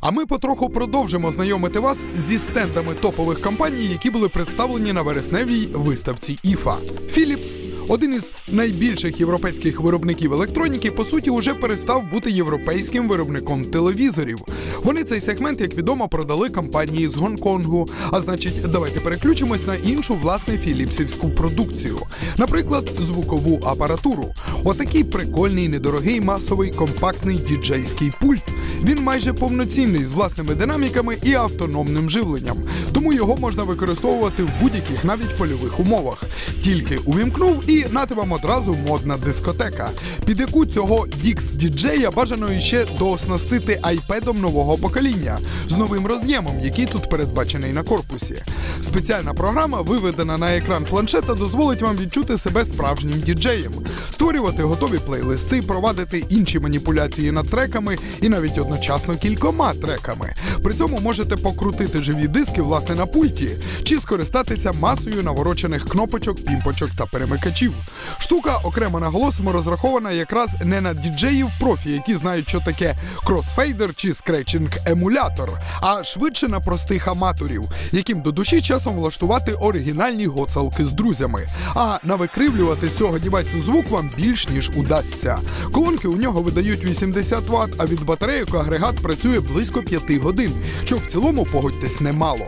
А ми потроху продовжимо знайомити вас зі стендами топових компаній, які були представлені на вересневій виставці IFA. Philips один із найбільших європейських виробників електроніки, по суті, уже перестав бути європейським виробником телевізорів. Вони цей сегмент, як відомо, продали компанії з Гонконгу. А значить, давайте переключимось на іншу власне філіпсівську продукцію. Наприклад, звукову апаратуру. Отакий прикольний, недорогий, масовий, компактний діджейський пульт. Він майже повноцінний з власними динаміками і автономним живленням, тому його можна використовувати в будь-яких навіть польових умовах. Тільки увімкнув і нати вам одразу модна дискотека, під яку цього Dix діджея бажано іще дооснастити айпедом нового покоління з новим роз'ємом, який тут передбачений на корпусі. Спеціальна програма, виведена на екран планшета, дозволить вам відчути себе справжнім діджеєм, створювати готові плейлисти, провадити інші маніпуляції над треками і навіть одночасно кількома треками. При цьому можете покрутити живі диски власне на пульті чи скористатися масою наворочених кнопочок, пімпочок та перемикачів. Штука, окремо наголосимо, розрахована якраз не на діджеїв профі, які знають, що таке кросфейдер чи скретчинг емулятор, а швидше на простих аматорів, яким до душі часом влаштувати оригінальні гоцалки з друзями. А навикривлювати цього дівайсу звук вам більш ніж удасться. Колонки у нього видають 80 Вт, а від батарейок агрегат працює близько 5 годин, що в цілому погодьтесь немало.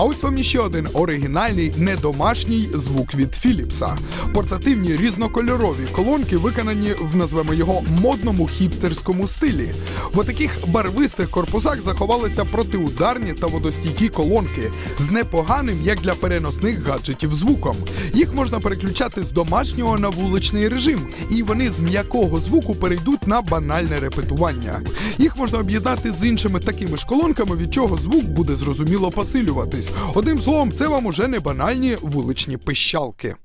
А ось вам іще один оригінальний недомашній звук від Філіпса. Портативні різнокольорові колонки виконані в назвемо його модному хіпстерському стилі. В таких барвистих корпусах заховалися протиударні та водостійкі колонки з непоганим, як для переносних гаджетів, звуком. Їх можна переключати з домашнього на вуличний режим, і вони з м'якого звуку перейдуть на банальне репетування. Їх можна об'єднати з іншими такими ж колонками, від чого звук буде зрозуміло посилюватись. Одним словом, це вам уже не банальні вуличні пищалки.